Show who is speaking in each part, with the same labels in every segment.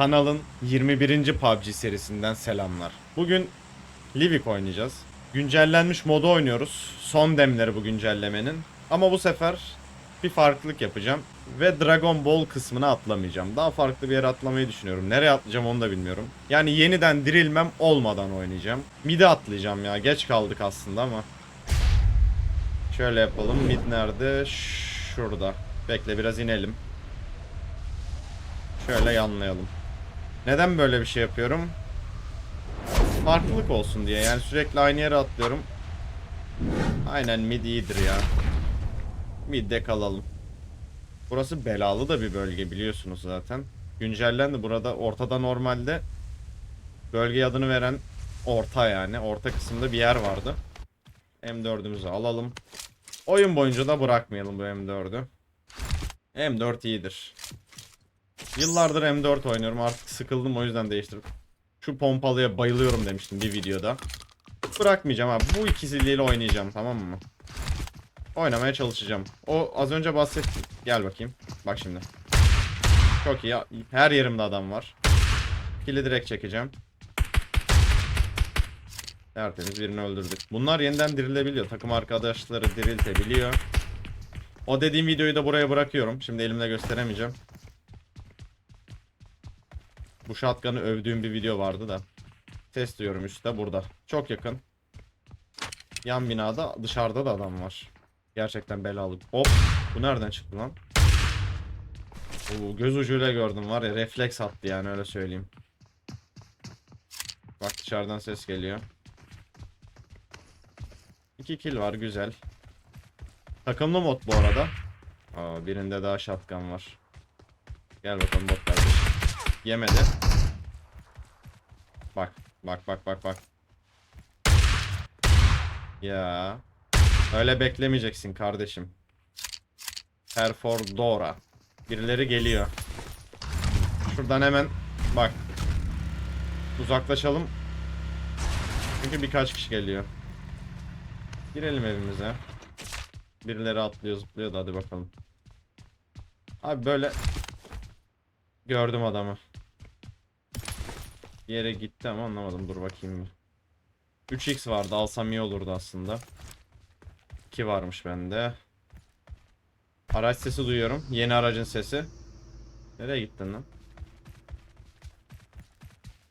Speaker 1: Kanalın 21. PUBG serisinden selamlar. Bugün Livik oynayacağız. Güncellenmiş modu oynuyoruz. Son demleri bu güncellemenin. Ama bu sefer bir farklılık yapacağım. Ve Dragon Ball kısmına atlamayacağım. Daha farklı bir yere atlamayı düşünüyorum. Nereye atlayacağım onu da bilmiyorum. Yani yeniden dirilmem olmadan oynayacağım. Mid'e atlayacağım ya. Geç kaldık aslında ama. Şöyle yapalım. Mid nerede? Şurada. Bekle biraz inelim. Şöyle yanlayalım. Neden böyle bir şey yapıyorum? Farklılık olsun diye. Yani sürekli aynı yere atlıyorum. Aynen mid iyidir ya. Mid'de kalalım. Burası belalı da bir bölge biliyorsunuz zaten. Güncellendi. Burada ortada normalde bölge adını veren orta yani. Orta kısımda bir yer vardı. M4'ümüzü alalım. Oyun boyunca da bırakmayalım bu M4'ü. M4 iyidir. Yıllardır M4 oynuyorum artık sıkıldım o yüzden değiştirdim. Şu pompalıya bayılıyorum demiştim bir videoda. Bırakmayacağım abi bu ikisiyle oynayacağım tamam mı? Oynamaya çalışacağım. O az önce bahsettim. Gel bakayım. Bak şimdi. Çok iyi. Her yerimde adam var. Kili direkt çekeceğim. Tertemiz birini öldürdük. Bunlar yeniden dirilebiliyor. Takım arkadaşları diriltebiliyor. O dediğim videoyu da buraya bırakıyorum. Şimdi elimde gösteremeyeceğim. Bu shotgun'ı övdüğüm bir video vardı da. Test diyorum üstte burada. Çok yakın. Yan binada dışarıda da adam var. Gerçekten belalı. Hop. Bu nereden çıktı lan? Oo, göz ucuyla gördüm var ya refleks attı yani öyle söyleyeyim. Bak dışarıdan ses geliyor. 2 kill var güzel. Takımlı mod bu arada. Aa, birinde daha shotgun var. Gel bakalım bot kardeşim. Yemedi. Bak bak bak bak. Ya. Öyle beklemeyeceksin kardeşim. Perfordora. Birileri geliyor. Şuradan hemen bak. Uzaklaşalım. Çünkü birkaç kişi geliyor. Girelim evimize. Birileri atlıyor zıplıyor da hadi bakalım. Abi böyle gördüm adamı. Bir yere gitti ama anlamadım. Dur bakayım bir. 3x vardı. Alsam iyi olurdu aslında. 2 varmış bende. Araç sesi duyuyorum. Yeni aracın sesi. Nereye gittin lan?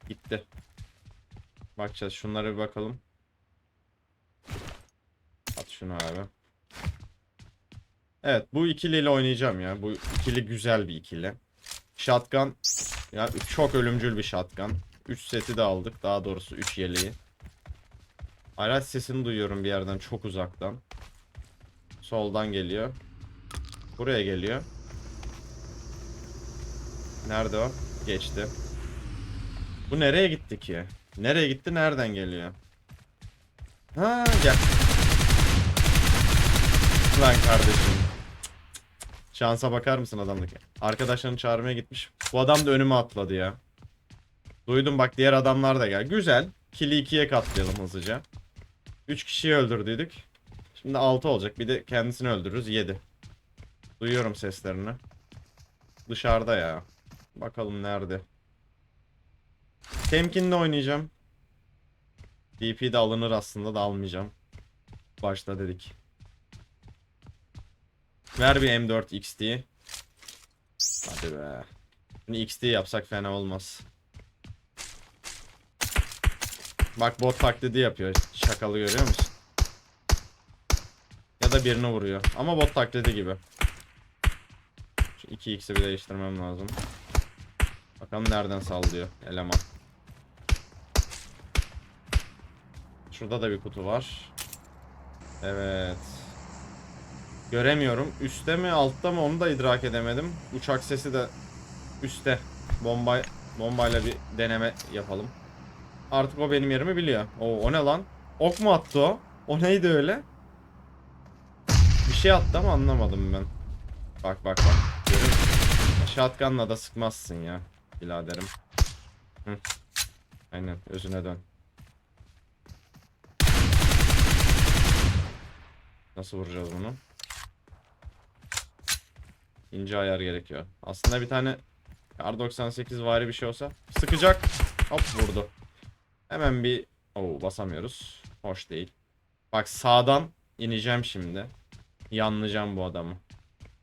Speaker 1: Gitti. Bakacağız. Şunlara bir bakalım. At şunu abi. Evet bu ikiliyle oynayacağım ya. Bu ikili güzel bir ikili. Shotgun ya çok ölümcül bir shotgun. 3 seti de aldık. Daha doğrusu 3 yeleği. Araç sesini duyuyorum bir yerden çok uzaktan. Soldan geliyor. Buraya geliyor. Nerede o? Geçti. Bu nereye gitti ki? Nereye gitti? Nereden geliyor? Ha gel. Lan kardeşim. Şansa bakar mısın adamdaki? Arkadaşlarını çağırmaya gitmiş. Bu adam da önüme atladı ya. Duydum bak diğer adamlar da gel. Güzel. Kill'i ikiye katlayalım hızlıca. 3 kişiyi öldürdüydük. Şimdi 6 olacak. Bir de kendisini öldürürüz. 7. Duyuyorum seslerini. Dışarıda ya. Bakalım nerede. Temkinli oynayacağım. DP de alınır aslında da almayacağım. Başta dedik. Ver bir M4 XD. Hadi be. Şimdi XD yapsak fena olmaz. Bak bot taklidi yapıyor. Şakalı görüyor musun? Ya da birini vuruyor. Ama bot taklidi gibi. Şu 2x'i bir değiştirmem lazım. Bakalım nereden sallıyor eleman. Şurada da bir kutu var. Evet. Göremiyorum. Üste mi altta mı onu da idrak edemedim. Uçak sesi de üste. Bomba bombayla bir deneme yapalım. Artık o benim yerimi biliyor. Oo, o ne lan? Ok mu attı o? O neydi öyle? Bir şey attı ama anlamadım ben. Bak bak bak. Shotgun'la da sıkmazsın ya. Biraderim. Hı. Aynen özüne dön. Nasıl vuracağız bunu? İnce ayar gerekiyor. Aslında bir tane Kar 98 vari bir şey olsa. Sıkacak. Hop vurdu. Hemen bir... Oo basamıyoruz. Hoş değil. Bak sağdan ineceğim şimdi. Yanlayacağım bu adamı.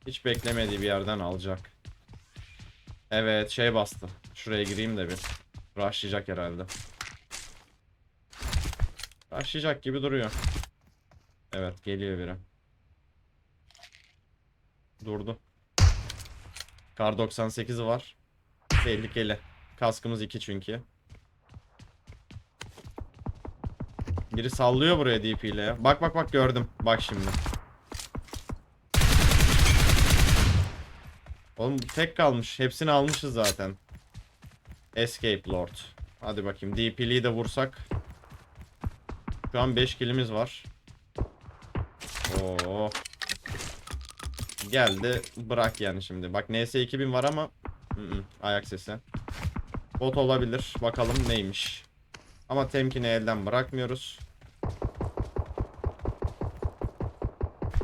Speaker 1: Hiç beklemediği bir yerden alacak. Evet şey bastı. Şuraya gireyim de bir. Rushlayacak herhalde. Rushlayacak gibi duruyor. Evet geliyor biri. Durdu. Kar 98 var. Tehlikeli. Kaskımız 2 çünkü. Biri sallıyor buraya DP ile. Bak bak bak gördüm. Bak şimdi. Oğlum tek kalmış. Hepsini almışız zaten. Escape Lord. Hadi bakayım. DP'liyi de vursak. Şu an 5 kilimiz var. Oo. Geldi. Bırak yani şimdi. Bak NS 2000 var ama ı-ı, ayak sesi. Bot olabilir. Bakalım neymiş. Ama temkini elden bırakmıyoruz.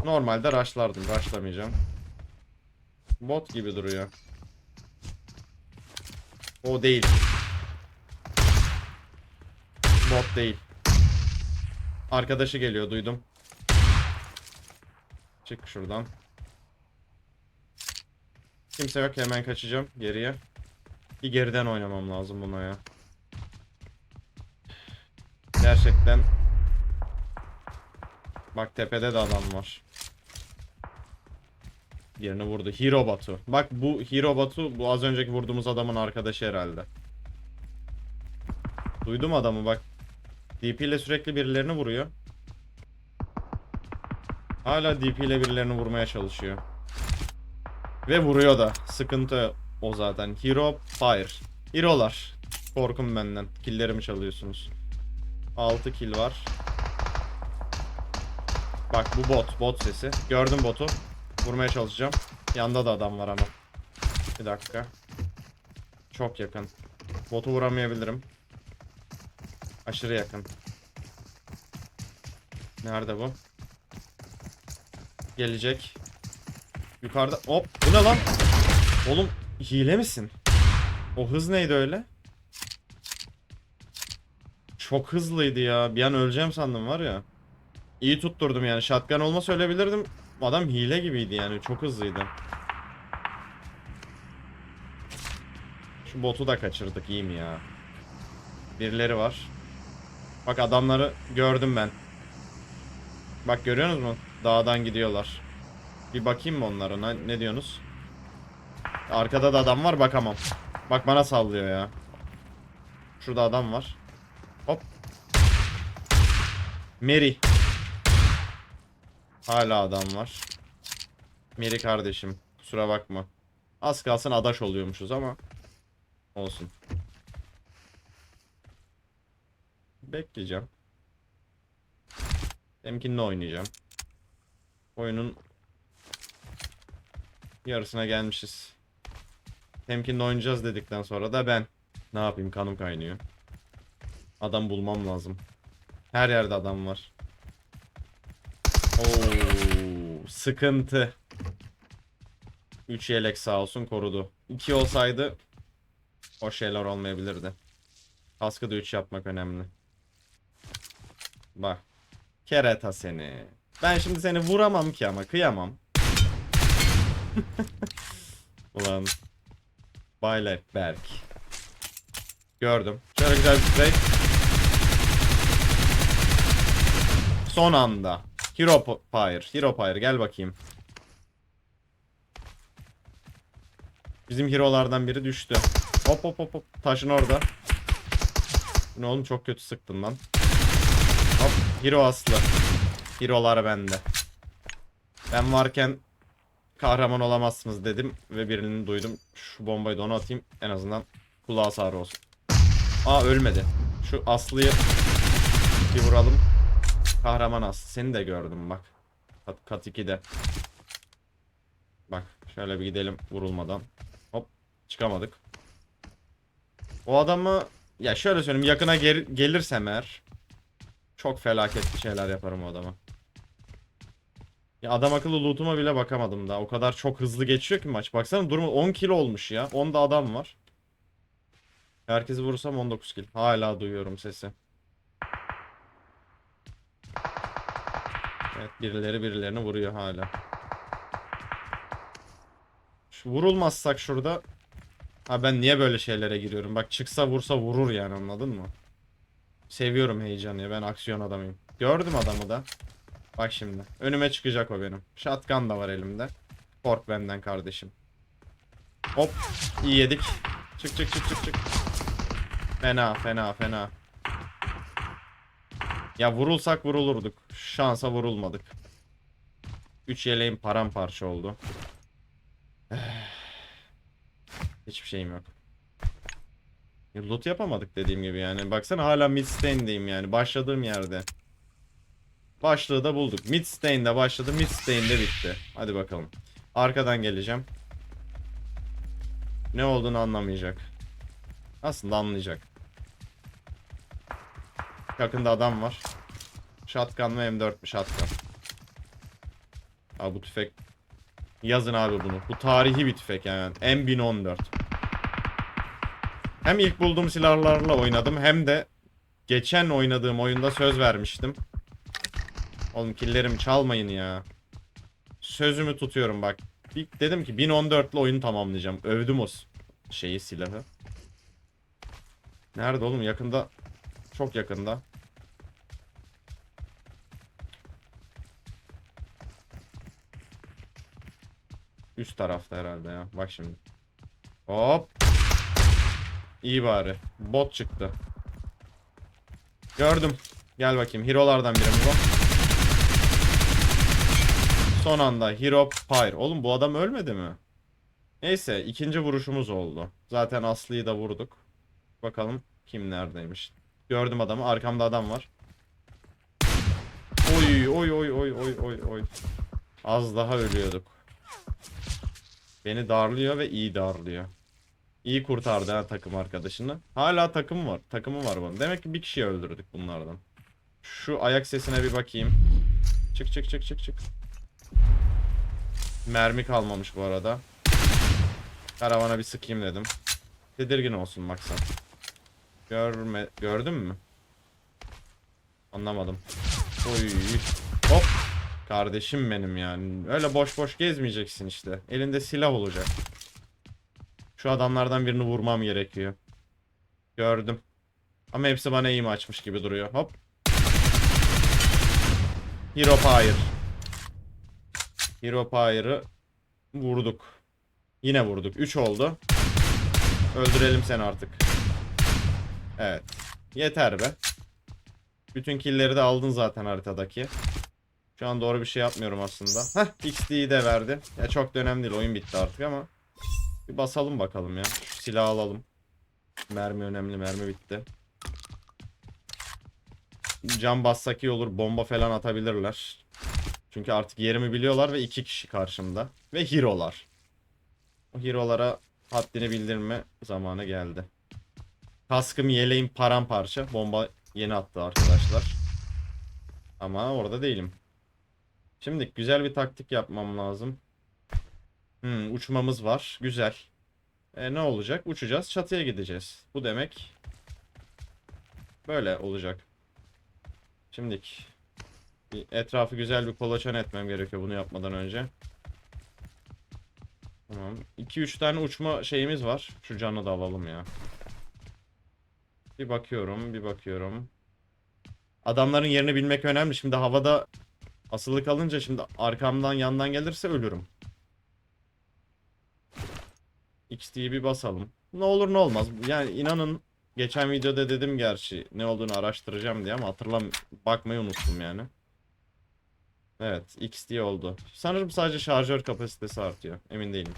Speaker 1: Normalde rushlardım. Rushlamayacağım. Bot gibi duruyor. O değil. Bot değil. Arkadaşı geliyor duydum. Çık şuradan. Kimse yok hemen kaçacağım geriye. Bir geriden oynamam lazım buna ya. Gerçekten. Bak tepede de adam var. Birini vurdu. Hero Batu. Bak bu Hero Batu bu az önceki vurduğumuz adamın arkadaşı herhalde. Duydum adamı bak. DP ile sürekli birilerini vuruyor. Hala DP ile birilerini vurmaya çalışıyor. Ve vuruyor da. Sıkıntı o zaten. Hero Fire. Hero'lar. Korkun benden. Killlerimi çalıyorsunuz. 6 kill var. Bak bu bot. Bot sesi. Gördüm botu. Vurmaya çalışacağım. Yanda da adam var ama. Bir dakika. Çok yakın. Botu vuramayabilirim. Aşırı yakın. Nerede bu? Gelecek. Yukarıda. Hop. Bu ne lan? Oğlum hile misin? O hız neydi öyle? Çok hızlıydı ya. Bir an öleceğim sandım var ya. İyi tutturdum yani. Shotgun olma söyleyebilirdim. Adam hile gibiydi yani. Çok hızlıydı. Şu botu da kaçırdık. iyi mi ya? Birileri var. Bak adamları gördüm ben. Bak görüyorsunuz mu? Dağdan gidiyorlar. Bir bakayım mı onlara? Ne, ne diyorsunuz? Arkada da adam var bakamam. Bak bana sallıyor ya. Şurada adam var. Hop. Mary. Hala adam var. Mary kardeşim. Kusura bakma. Az kalsın adaş oluyormuşuz ama. Olsun. Bekleyeceğim. Temkinli oynayacağım. Oyunun yarısına gelmişiz. Temkinli oynayacağız dedikten sonra da ben ne yapayım kanım kaynıyor. Adam bulmam lazım. Her yerde adam var. Sıkıntı. 3 yelek sağ olsun korudu. 2 olsaydı o şeyler olmayabilirdi. Kaskı da 3 yapmak önemli. Bak. Kereta seni. Ben şimdi seni vuramam ki ama kıyamam. Ulan. Baylar Berk. Gördüm. Şöyle güzel bir spray. Son anda. Hero Pyre. Hero Pyre gel bakayım. Bizim hero'lardan biri düştü. Hop hop hop hop. Taşın orada. Ne oğlum çok kötü sıktın lan. Hop. Hero aslı. Hero'lar bende. Ben varken kahraman olamazsınız dedim ve birini duydum. Şu bombayı da ona atayım. En azından kulağı sarı olsun. Aa ölmedi. Şu Aslı'yı bir vuralım. Kahraman Aslı. Seni de gördüm bak. Kat, kat 2'de. Bak şöyle bir gidelim vurulmadan. Hop çıkamadık. O adamı ya şöyle söyleyeyim yakına gel- gelirsem eğer çok felaket bir şeyler yaparım o adama. Ya adam akıllı loot'uma bile bakamadım daha. O kadar çok hızlı geçiyor ki maç. Baksana durumu 10 kilo olmuş ya. 10 da adam var. Herkesi vurursam 19 kill. Hala duyuyorum sesi. Evet birileri birilerini vuruyor hala. Şu vurulmazsak şurada. Ha ben niye böyle şeylere giriyorum? Bak çıksa vursa vurur yani anladın mı? Seviyorum heyecanı ya ben aksiyon adamıyım. Gördüm adamı da. Bak şimdi. Önüme çıkacak o benim. Shotgun da var elimde. Kork benden kardeşim. Hop. iyi yedik. Çık çık çık çık çık. Fena fena fena. Ya vurulsak vurulurduk. Şansa vurulmadık. 3 yeleğim paramparça oldu. Hiçbir şeyim yok. Ya loot yapamadık dediğim gibi yani. Baksana hala midstain'deyim yani. Başladığım yerde. Başlığı da bulduk. Midstain'de başladı. Midstain'de bitti. Hadi bakalım. Arkadan geleceğim. Ne olduğunu anlamayacak. Aslında anlayacak. Yakında adam var. Shotgun mı M4 mü shotgun. Abi bu tüfek. Yazın abi bunu. Bu tarihi bir tüfek yani. M1014. Hem ilk bulduğum silahlarla oynadım hem de geçen oynadığım oyunda söz vermiştim. Oğlum killerimi çalmayın ya. Sözümü tutuyorum bak. Bir, dedim ki 1014 ile oyunu tamamlayacağım. Övdüm o şeyi silahı. Nerede oğlum? Yakında. Çok yakında. Üst tarafta herhalde ya. Bak şimdi. Hop. İyi bari. Bot çıktı. Gördüm. Gel bakayım. Hero'lardan biri bu? Son anda Hero Pyre. Oğlum bu adam ölmedi mi? Neyse ikinci vuruşumuz oldu. Zaten Aslı'yı da vurduk. Bakalım kim neredeymiş. Gördüm adamı. Arkamda adam var. Oy oy oy oy oy oy oy. Az daha ölüyorduk. Beni darlıyor ve iyi darlıyor. İyi kurtardı ha takım arkadaşını. Hala takım var. Takımı var bunun. Demek ki bir kişiyi öldürdük bunlardan. Şu ayak sesine bir bakayım. Çık çık çık çık çık. Mermi kalmamış bu arada. Karavana bir sıkayım dedim. Tedirgin olsun maksat. Görme gördün mü? Anlamadım. Oy. Hop. Kardeşim benim yani. Öyle boş boş gezmeyeceksin işte. Elinde silah olacak. Şu adamlardan birini vurmam gerekiyor. Gördüm. Ama hepsi bana iyi açmış gibi duruyor. Hop. Hero Pyre. Hero Pyre'ı vurduk. Yine vurduk. 3 oldu. Öldürelim seni artık. Evet. Yeter be. Bütün killleri de aldın zaten haritadaki. Şu an doğru bir şey yapmıyorum aslında. Heh XD'yi de verdi. Ya çok da önemli değil. Oyun bitti artık ama. Bir basalım bakalım ya. Şu silahı alalım. Mermi önemli. Mermi bitti. Cam bassak iyi olur. Bomba falan atabilirler. Çünkü artık yerimi biliyorlar ve iki kişi karşımda. Ve hero'lar. O hero'lara haddini bildirme zamanı geldi. Kaskım yeleğim paramparça. Bomba yeni attı arkadaşlar. Ama orada değilim. Şimdi güzel bir taktik yapmam lazım. Hmm, uçmamız var. Güzel. E, ne olacak? Uçacağız. Çatıya gideceğiz. Bu demek böyle olacak. Şimdilik etrafı güzel bir kolaçan etmem gerekiyor bunu yapmadan önce. Tamam. 2-3 tane uçma şeyimiz var. Şu canı da alalım ya. Bir bakıyorum, bir bakıyorum. Adamların yerini bilmek önemli. Şimdi havada asılı kalınca şimdi arkamdan yandan gelirse ölürüm. XT'yi bir basalım. Ne olur ne olmaz. Yani inanın geçen videoda dedim gerçi ne olduğunu araştıracağım diye ama hatırlam bakmayı unuttum yani. Evet, XT oldu. Sanırım sadece şarjör kapasitesi artıyor. Emin değilim.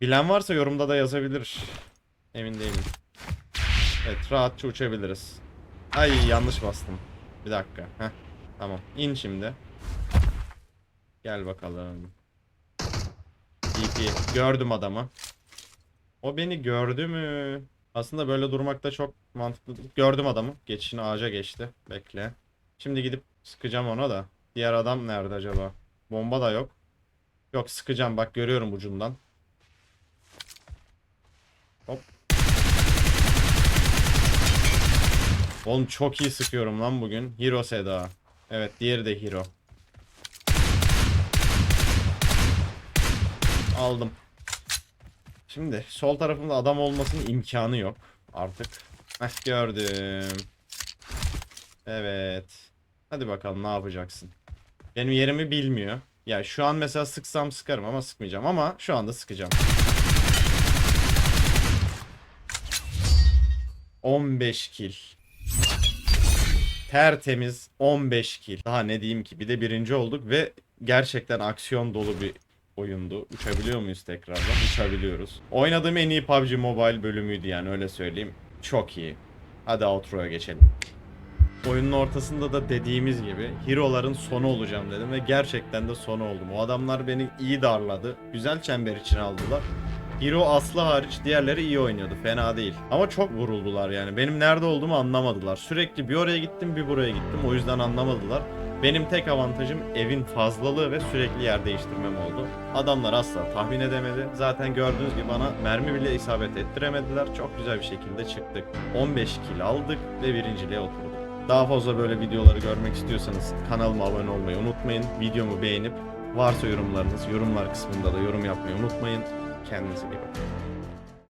Speaker 1: Bilen varsa yorumda da yazabilir. Emin değilim. Evet, rahatça uçabiliriz. Ay yanlış bastım. Bir dakika. Heh. Tamam. İn şimdi. Gel bakalım. DP. Gördüm adamı. O beni gördü mü? Aslında böyle durmak da çok mantıklı. Gördüm adamı. Geçişini ağaca geçti. Bekle. Şimdi gidip sıkacağım ona da. Diğer adam nerede acaba? Bomba da yok. Yok sıkacağım bak görüyorum ucundan. Hop. Oğlum çok iyi sıkıyorum lan bugün. Hero Seda. Evet diğeri de Hero. Aldım. Şimdi sol tarafımda adam olmasının imkanı yok artık. Heh gördüm. Evet. Hadi bakalım ne yapacaksın. Benim yerimi bilmiyor. Ya şu an mesela sıksam sıkarım ama sıkmayacağım ama şu anda sıkacağım. 15 kill. Tertemiz 15 kill. Daha ne diyeyim ki bir de birinci olduk ve gerçekten aksiyon dolu bir oyundu. Uçabiliyor muyuz tekrardan? Uçabiliyoruz. Oynadığım en iyi PUBG Mobile bölümüydü yani öyle söyleyeyim. Çok iyi. Hadi outro'ya geçelim. Oyunun ortasında da dediğimiz gibi hero'ların sonu olacağım dedim ve gerçekten de sonu oldum. O adamlar beni iyi darladı. Güzel çember için aldılar. Hero Aslı hariç diğerleri iyi oynuyordu. Fena değil. Ama çok vuruldular yani. Benim nerede olduğumu anlamadılar. Sürekli bir oraya gittim bir buraya gittim. O yüzden anlamadılar. Benim tek avantajım evin fazlalığı ve sürekli yer değiştirmem oldu. Adamlar asla tahmin edemedi. Zaten gördüğünüz gibi bana mermi bile isabet ettiremediler. Çok güzel bir şekilde çıktık. 15 kill aldık ve birinciliğe oturduk. Daha fazla böyle videoları görmek istiyorsanız kanalıma abone olmayı unutmayın. Videomu beğenip varsa yorumlarınız yorumlar kısmında da yorum yapmayı unutmayın. Kendinize iyi.